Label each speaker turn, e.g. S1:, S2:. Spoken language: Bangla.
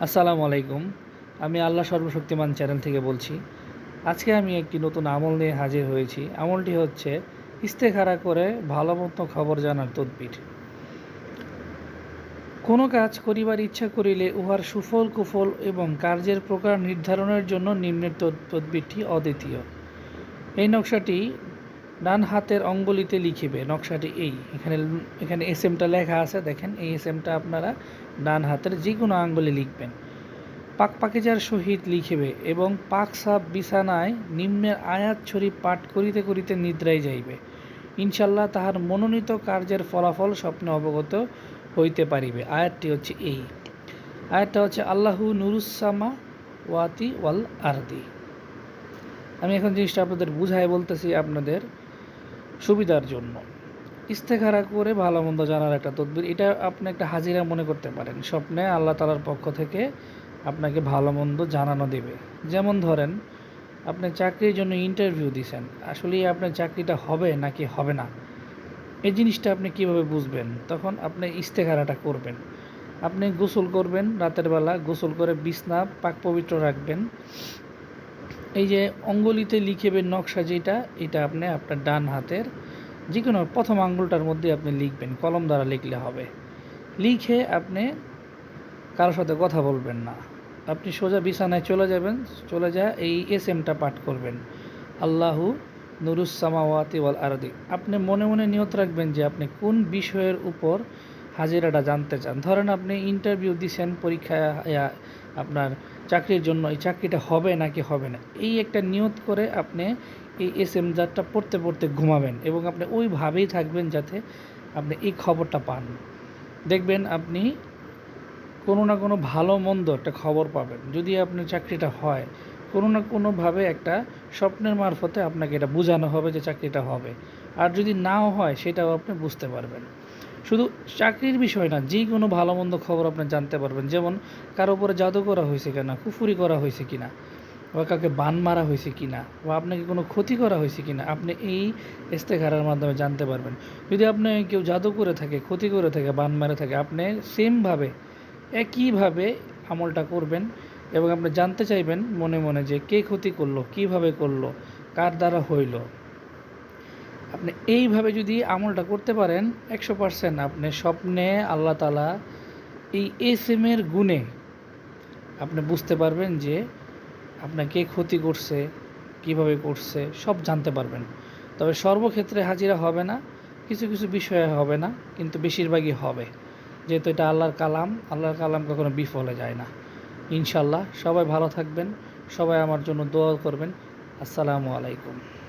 S1: আসসালামু আলাইকুম। আমি আল্লাহ সর্বশক্তিমান চ্যানেল থেকে বলছি, আজকে আমি একটি নতুন আমল নিয়ে হাজির হয়েছি। আমলটি হচ্ছে ইস্তেখারা করে ভালো মতো খবর জানার তদবির। কোনো কাজ করিবার ইচ্ছা করিলে উহার সুফল, কুফল এবং কার্যের প্রকার নির্ধারণের জন্য নিম্নের তদ- তদবিরটি অদ্বিতীয়। এই নকশাটি ডান হাতের অঙ্গুলিতে লিখিবে, নকশাটি এই। এখানে এখানে এস এমটা লেখা আছে, দেখেন, এই এস এমটা আপনারা ডান হাতের যে কোনো আঙ্গুলে লিখবেন। পাক পাকিজার সহিত লিখিবে এবং পাক সাপ বিছানায় নিম্নের আয়াত ছড়ি পাঠ করিতে করিতে নিদ্রায় যাইবে। ইনশাল্লাহ তাহার মনোনীত কার্যের ফলাফল স্বপ্নে অবগত হইতে পারিবে। আয়াতটি হচ্ছে এই। আয়াতটা হচ্ছে, আল্লাহু নুরুসামা ওয়াতি ওয়াল আরদি। আমি এখন জিনিসটা আপনাদের বুঝাই বলতেছি আপনাদের। সুবিধার জন্য। ইস্তেখারা করে ভালো মন্দ জানার একটা তদবির, এটা আপনি একটা হাজিরা মনে করতে পারেন। স্বপ্নে আল্লাহ তালার পক্ষ থেকে আপনাকে ভালো মন্দ জানানো দেবে। যেমন ধরেন, আপনি চাকরির জন্য ইন্টারভিউ দিছেন। আসলেই আপনার চাকরিটা হবে নাকি হবে না? এই জিনিসটা আপনি কীভাবে বুঝবেন? তখন আপনি ইস্তেখারাটা করবেন। আপনি গোসল করবেন, রাতের বেলা গোসল করে বিছনা পাক পবিত্র রাখবেন। এই যে অঙ্গুলিতে লিখেবেন নকশা যেটা, এটা আপনি আপনার ডান হাতের যে কোনো প্রথম আঙ্গুলটার মধ্যে আপনি লিখবেন, কলম দ্বারা লিখলে হবে। লিখে আপনি কারোর সাথে কথা বলবেন না। আপনি সোজা বিছানায় চলে যাবেন, চলে যা এই এস এমটা পাঠ করবেন। আল্লাহু নুরুসামাওয়াতি ওয়াল আরদি। আপনি মনে মনে নিয়ত রাখবেন যে আপনি কোন বিষয়ের উপর হাজিরাটা জানতে চান। ধরেন আপনি ইন্টারভিউ দিছেন পরীক্ষা আপনার চাকরির জন্য, এই চাকরিটা হবে নাকি হবে না? এই একটা নিয়ত করে আপনি এই এস এম জারটা পড়তে পড়তে ঘুমাবেন এবং আপনি ওইভাবেই থাকবেন যাতে আপনি এই খবরটা পান। দেখবেন আপনি কোনো না কোনো ভালো, মন্দ একটা খবর পাবেন। যদি আপনার চাকরিটা হয়, কোনো না কোনোভাবে একটা স্বপ্নের মারফতে আপনাকে এটা বোঝানো হবে যে চাকরিটা হবে। আর যদি নাও হয়, সেটাও আপনি বুঝতে পারবেন। শুধু চাকরির বিষয় না, যে কোনো ভালো মন্দ খবর আপনি জানতে পারবেন। যেমন, কারও উপরে জাদু করা হয়েছে কিনা, কুফুরি করা হয়েছে কিনা, বা কাউকে বান মারা হয়েছে কিনা, বা আপনাকে কোনো ক্ষতি করা হয়েছে কিনা, আপনি এই ইস্তেখারার মাধ্যমে জানতে পারবেন। যদি আপনি কেউ জাদু করে থাকে, ক্ষতি করে থাকে, বান মারে থাকে, আপনি সেমভাবে, একইভাবে আমলটা করবেন এবং আপনি জানতে চাইবেন মনে মনে যে কে ক্ষতি করল, কীভাবে করল, কার দ্বারা হইল। আপনি এইভাবে যদি আমলটা করতে পারেন, একশো পারসেন্ট আপনি স্বপ্নে আল্লাহ তালা এই এস এম এর গুণে আপনি বুঝতে পারবেন যে আপনাকে ক্ষতি করছে, কীভাবে করছে, সব জানতে পারবেন। তবে সর্বক্ষেত্রে হাজিরা হবে না, কিছু কিছু বিষয়ে হবে না, কিন্তু বেশিরভাগই হবে। যেহেতু এটা আল্লাহর কালাম আল্লাহর কালাম কখনো বিফলে যায় না। ইনশাল্লাহ সবাই ভালো থাকবেন, সবাই আমার জন্য দোয়া করবেন। আসসালামু আলাইকুম।